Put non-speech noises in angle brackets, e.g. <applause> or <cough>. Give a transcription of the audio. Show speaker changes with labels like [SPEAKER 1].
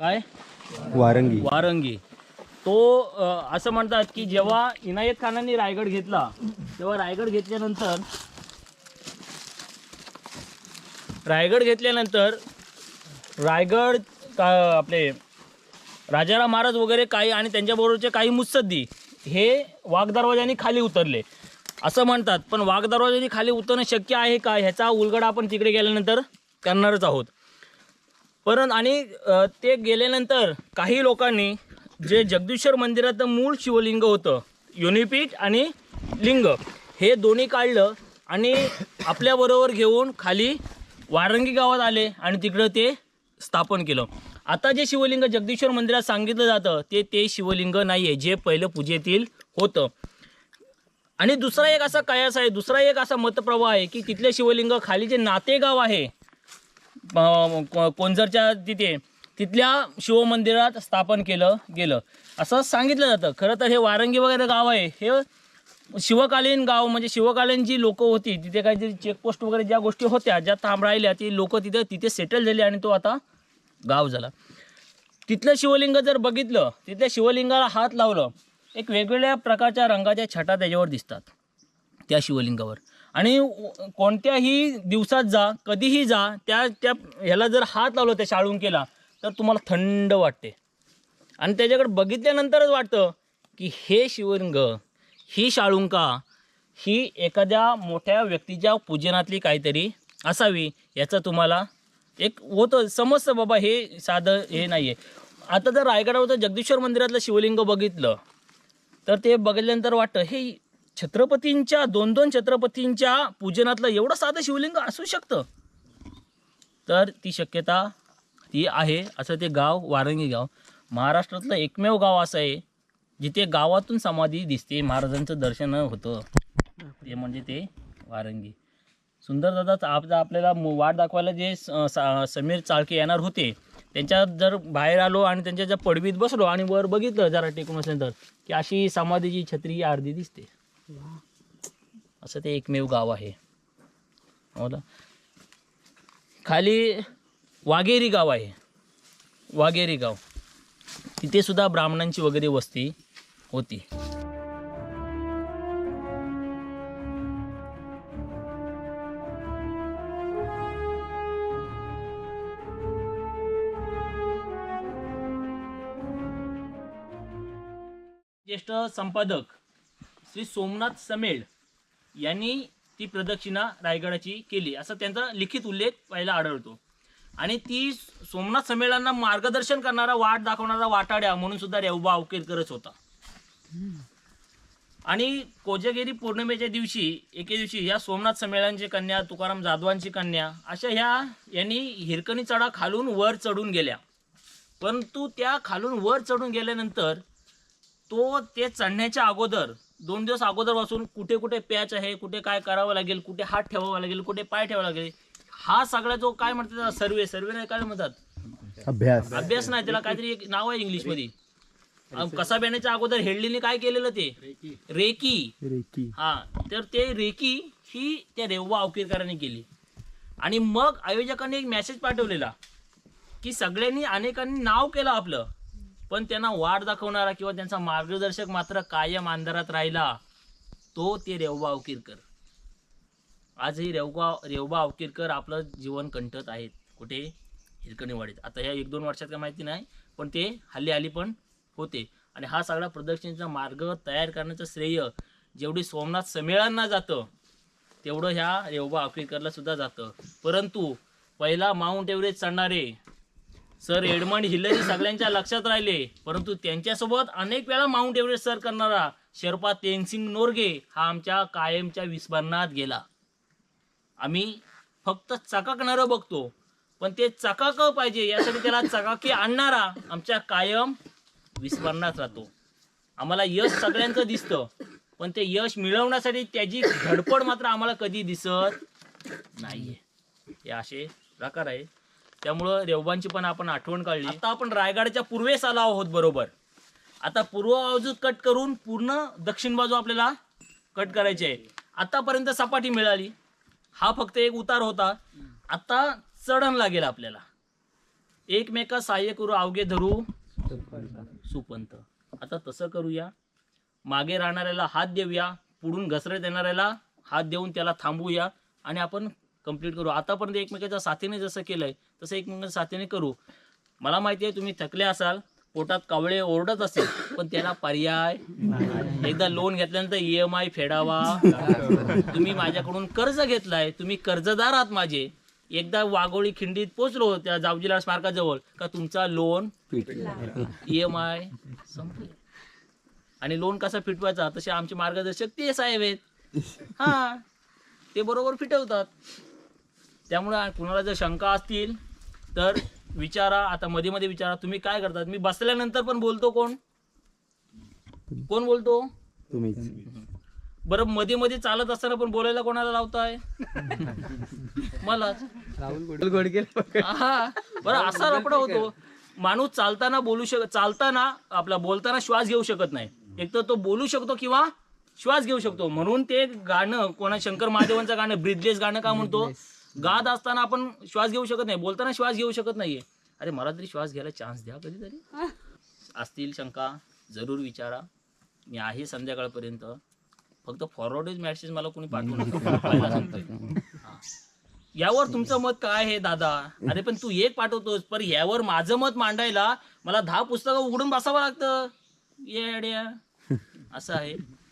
[SPEAKER 1] काय?
[SPEAKER 2] वारंगी.
[SPEAKER 1] वारंगी. तो अ, असं म्हणतात की जेव्हा इनायत खानाने रायगड घेतला तेव्हा रायगड घेतल्यानंतर रायगड घेतल्यानंतर रायगड का आपले राजाराम महाराज वगैरे काही आणि त्यांच्याबरोबरचे काही मुत्सद्दी हे वाघ दरवाजाने खाली उतरले. असं म्हणतात. पण वाघ दरवाजाने खाली उतरणं शक्य आहे का? ह्याचा उलगडा आपण तिकडे गेल्यानंतर करणारच आहोत. परंतु आणि ते गेल्यानंतर काही लोकांनी जे जगदीश्वर मंदिराचं मूळ शिवलिंग होतं युनिपीठ आणि लिंग हे दोन्ही काढलं आणि आपल्याबरोबर घेऊन खाली वारंगी गावात आले आणि तिकडं ते स्थापन केलं. आता जे शिवलिंग जगदीश्वर मंदिरात सांगितलं जातं ते ते शिवलिंग नाही आहे जे पहिलं पूजेतील होतं. आणि दुसरा एक असा कयास आहे दुसरा एक असा मतप्रवाह आहे की तिथले शिवलिंग खाली जे नातेगाव आहे कोंजरच्या तिथे तिथल्या शिवमंदिरात स्थापन केलं गेलं. असं सांगितलं जातं. खरं तर हे वारंगी वगैरे गाव आहे. हे शिवकालीन गाव म्हणजे शिवकालीन जी लोकं होती तिथे काहीतरी चेकपोस्ट वगैरे ज्या गोष्टी होत्या ज्या थांब राहिल्या ती लोकं तिथे तिथे सेटल झाली आणि तो आता गाव झाला. तिथलं शिवलिंग जर बघितलं तिथल्या शिवलिंगाला हात लावलं एक वेगवेगळ्या प्रकारच्या रंगाच्या छटा त्याच्यावर दिसतात त्या शिवलिंगावर. आणि कोणत्याही दिवसात जा कधीही जा त्या त्या ह्याला जर हात लावला त्या शाळुंकेला तर तुम्हाला थंड वाटते. आणि त्याच्याकडे बघितल्यानंतरच वाटतं की हे शिवलिंग ही शाळुंका ही एखाद्या मोठ्या व्यक्तीच्या पूजनातली काहीतरी असावी याचं तुम्हाला एक होतं समजतं बाबा हे साधं हे नाही आहे आता जर रायगडावर जगदीश्वर मंदिरातलं शिवलिंग बघितलं तर ते बघितल्यानंतर वाटतं हे छत्रपतींच्या दोन दोन छत्रपतींच्या पूजनातलं एवढं साधं शिवलिंग असू शकतं. तर ती शक्यता ती आहे. असं ते गाव वारंगी गाव. महाराष्ट्रातलं एकमेव गाव असं आहे जिथे गावातून समाधी दिसते. महाराजांचं दर्शन होतं. ते म्हणजे ते वारंगी. सुंदर दादा आप आपल्याला मु- वाट दाखवायला जे स- सा- समीर चाळके येणार होते त्यांच्या जर बाहेर आलो आणि त्यांच्या ज्या पडवीत बसलो आणि वर बघितलं जरा टेकून असेल तर की अशी समाधीची छत्री अर्धी दिसते. असं ते एकमेव गाव आहे. हो ना? खाली वाघेरी गाव आहे. वाघेरी गाव. तिथे सुद्धा ब्राह्मणांची वगैरे वस्ती होती. ज्येष्ठ संपादक श्री सोमनाथ समेळ यांनी ती प्रदक्षिणा रायगडाची केली. असा त्यांचा लिखित उल्लेख पहिला आढळतो. आणि ती सोमनाथ समेळांना मार्गदर्शन करणारा वाट दाखवणारा वाटाड्या म्हणून सुद्धा रेवबा अवकेरकरच होता. आणि कोजगिरी पौर्णिमेच्या दिवशी एके दिवशी या सोमनाथ संमेळांची कन्या तुकाराम जाधवांची कन्या अशा ह्या यांनी हिरकणी चढा खालून वर चढून गेल्या. परंतु त्या खालून वर चढून गेल्यानंतर तो ते चढण्याच्या अगोदर दोन दिवस अगोदरपासून कुठे कुठे पॅच आहे कुठे काय करावं लागेल कुठे हात ठेवावा लागेल कुठे पाय ठेवावा लागेल हा सगळा जो काय म्हणतात सर्वे सर्वे नाही काय म्हणतात?
[SPEAKER 2] अभ्यास.
[SPEAKER 1] अभ्यास नाही त्याला काहीतरी एक नाव आहे इंग्लिशमध्ये कसा बेण्याच्या अगोदर हेडलीने काय केलेलं ते? रेकी.
[SPEAKER 2] रेकी.
[SPEAKER 1] हा तर ते रेकी ही त्या रेव्वा अवकेरकरांनी केली. आणि मग आयोजकांनी एक मेसेज पाठवलेला की सगळ्यांनी अनेकांनी नाव केलं आपलं. पण त्यांना वाट दाखवणारा किंवा त्यांचा मार्गदर्शक मात्र कायम अंधारात राहिला तो ते रेवबा अवकिरकर. आजही रेवबा रेवबा अवकिरकर आपलं जीवन कंठत आहेत कुठे? हिरकणीवाडीत आता ह्या एक दोन वर्षात काय माहिती नाही पण ते हल्ली हल्ली पण होते. आणि हा सगळा प्रदक्षिणेचा मार्ग तयार करण्याचं श्रेय जेवढी सोमनाथ समेळांना जातं तेवढं ह्या रेवबा अवकीरकरला सुद्धा जातं. परंतु पहिला माउंट एव्हरेस्ट चढणारे सर एडमंड हिलरी सगळ्यांच्या लक्षात राहिले परंतु त्यांच्यासोबत अनेक वेळा माउंट एव्हरेस्ट सर करणारा शेर्पा तेनसिंग नोरगे हा आमच्या कायमच्या विस्मरणात गेला. आम्ही फक्त चकाकणारं बघतो पण ते चकाक पाहिजे यासाठी त्याला चकाकी आणणारा आमच्या कायम विस्मरणात राहतो. आम्हाला यश सगळ्यांचं दिसतं पण ते यश मिळवण्यासाठी त्याची धडपड मात्र आम्हाला कधी दिसत नाहीये. हे असे प्रकार आहे त्यामुळं रेवबांची पण आपण आठवण काढली. आता आपण रायगडच्या पूर्वेस आलो आहोत बरोबर. आता पूर्व बाजू कट करून पूर्ण दक्षिण बाजू आपल्याला कट करायची आहे. आतापर्यंत सपाटी मिळाली. हा फक्त एक उतार होता. आता चढण लागेल आपल्याला. एकमेका सहाय्य करू अवघे धरू. सुपंत. आता तसं करूया. मागे राहणाऱ्याला हात देऊया. पुढून घसरत येणाऱ्याला हात देऊन त्याला थांबवूया. आणि आपण कंप्लीट करू. आतापर्यंत एकमेकाच्या साथीने जसं केलंय तसं एकमेकांच्या साथीने करू. मला माहिती आहे तुम्ही थकले असाल पोटात कावळे ओरडत असेल पण त्याला पर्याय एकदा लोन घेतल्यानंतर ई एम आय फेडावा. तुम्ही माझ्याकडून कर्ज घेतलाय तुम्ही कर्जदार आहात माझे. एकदा वाघोळी खिंडीत पोचलो त्या जावजीला स्मारकाजवळ का तुमचा लोन ई एम आय संपले. आणि लोन कसा फिटवायचा? तसे आमचे मार्गदर्शक ते साहेब आहेत. हा ते बरोबर फिटवतात. त्यामुळे कुणाला जर शंका असतील तर विचारा. आता मध्ये मध्ये विचारा. तुम्ही काय करतात? मी बसल्यानंतर पण बोलतो कोण? कोण बोलतो? बरं मध्ये मध्ये चालत असताना पण बोलायला कोणाला लावताय? मलाच. हा. बरं असा रपडा होतो. माणूस चालताना बोलू शकत चालताना आपला बोलताना श्वास घेऊ शकत नाही. एक तर तो बोलू शकतो किंवा श्वास घेऊ शकतो. म्हणून ते गाणं कोणा शंकर महादेवांचं गाणं ब्रिथलेस गाणं का म्हणतो? गात असताना आपण श्वास घेऊ शकत नाही. बोलताना श्वास घेऊ शकत नाहीये. अरे मला तरी श्वास घ्यायला चान्स द्या कधीतरी. असतील शंका जरूर विचारा. मी आहे संध्याकाळपर्यंत. फक्त फॉरवर्डेज मॅसेज मला कोणी पाठवू नका. <laughs> यावर तुमचं मत काय आहे दादा? अरे पण तू एक पाठवतोस पण यावर माझं मत मांडायला मला दहा पुस्तकं उघडून बसावं लागतं. येड्या. असं आहे.